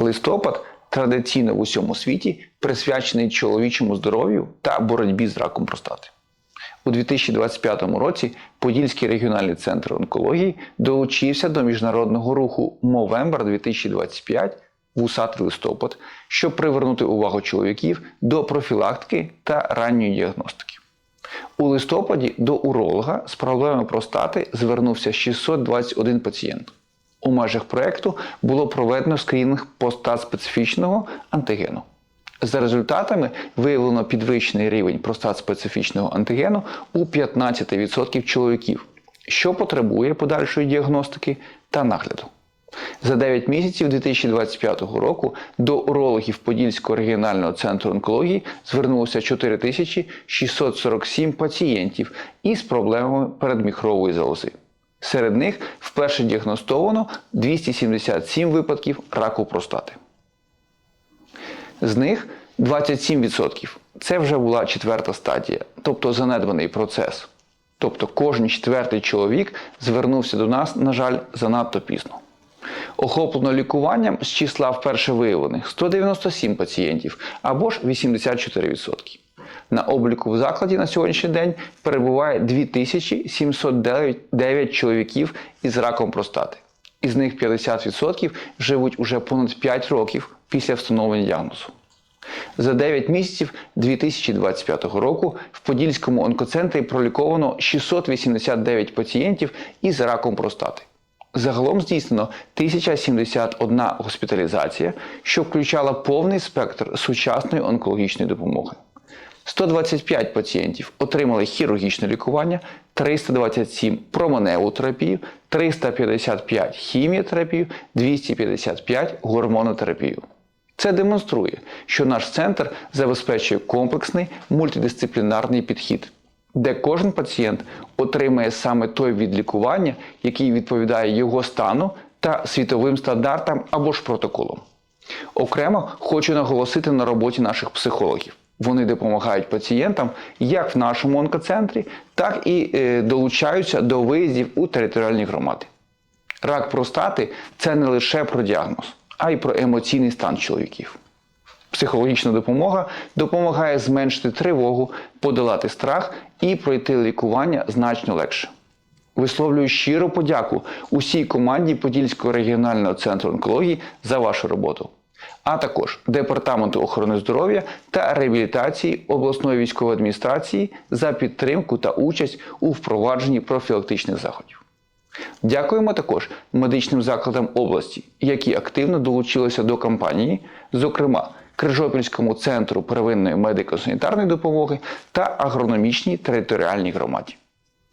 Листопад традиційно в усьому світі присвячений чоловічому здоров'ю та боротьбі з раком простати. У 2025 році Подільський регіональний центр онкології долучився до міжнародного руху Movember 2025 вусатий листопад, щоб привернути увагу чоловіків до профілактики та ранньої діагностики. У листопаді до уролога з проблемами простати звернувся 621 пацієнт. У межах проєкту було проведено скринінг простат-специфічного антигену. За результатами виявлено підвищений рівень простат-специфічного антигену у 15% чоловіків, що потребує подальшої діагностики та нагляду. За 9 місяців 2025 року до урологів Подільського регіонального центру онкології звернулося 4647 пацієнтів із проблемами передміхрової залози. Серед них вперше діагностовано 277 випадків раку простати. З них 27% це вже була четверта стадія, тобто занедбаний процес. Тобто кожен четвертий чоловік звернувся до нас, на жаль, занадто пізно. Охоплено лікуванням з числа вперше виявлених 197 пацієнтів або ж 84%. На обліку в закладі на сьогоднішній день перебуває 2709 чоловіків із раком простати. Із них 50% живуть уже понад 5 років після встановлення діагнозу. За 9 місяців 2025 року в Подільському онкоцентрі проліковано 689 пацієнтів із раком простати. Загалом здійснено 1071 госпіталізація, що включала повний спектр сучасної онкологічної допомоги. 125 пацієнтів отримали хірургічне лікування, 327 променеву терапію, 355 хіміотерапію, 255 гормонотерапію. Це демонструє, що наш центр забезпечує комплексний мультидисциплінарний підхід, де кожен пацієнт отримає саме той від лікування, який відповідає його стану та світовим стандартам або ж протоколам. Окремо хочу наголосити на роботі наших психологів. Вони допомагають пацієнтам як в нашому онкоцентрі, так і е, долучаються до виїздів у територіальні громади. Рак простати це не лише про діагноз, а й про емоційний стан чоловіків. Психологічна допомога допомагає зменшити тривогу, подолати страх і пройти лікування значно легше. Висловлюю щиру подяку усій команді Подільського регіонального центру онкології за вашу роботу, а також Департаменту охорони здоров'я та реабілітації обласної військової адміністрації за підтримку та участь у впровадженні профілактичних заходів. Дякуємо також медичним закладам області, які активно долучилися до кампанії, зокрема Крижопільському центру первинної медико-санітарної допомоги та агрономічній територіальній громаді.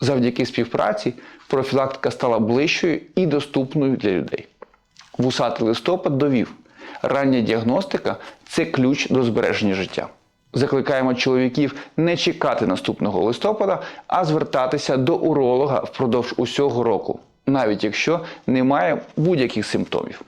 Завдяки співпраці профілактика стала ближчою і доступною для людей. Вусатий листопад довів, рання діагностика це ключ до збереження життя. Закликаємо чоловіків не чекати наступного листопада, а звертатися до уролога впродовж усього року, навіть якщо немає будь-яких симптомів.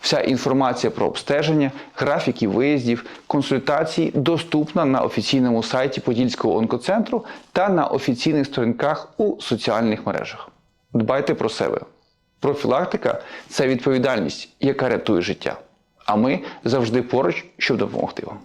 Вся інформація про обстеження, графіки виїздів, консультації доступна на офіційному сайті Подільського онкоцентру та на офіційних сторінках у соціальних мережах. Дбайте про себе. Профілактика це відповідальність, яка рятує життя. А ми завжди поруч, щоб допомогти вам.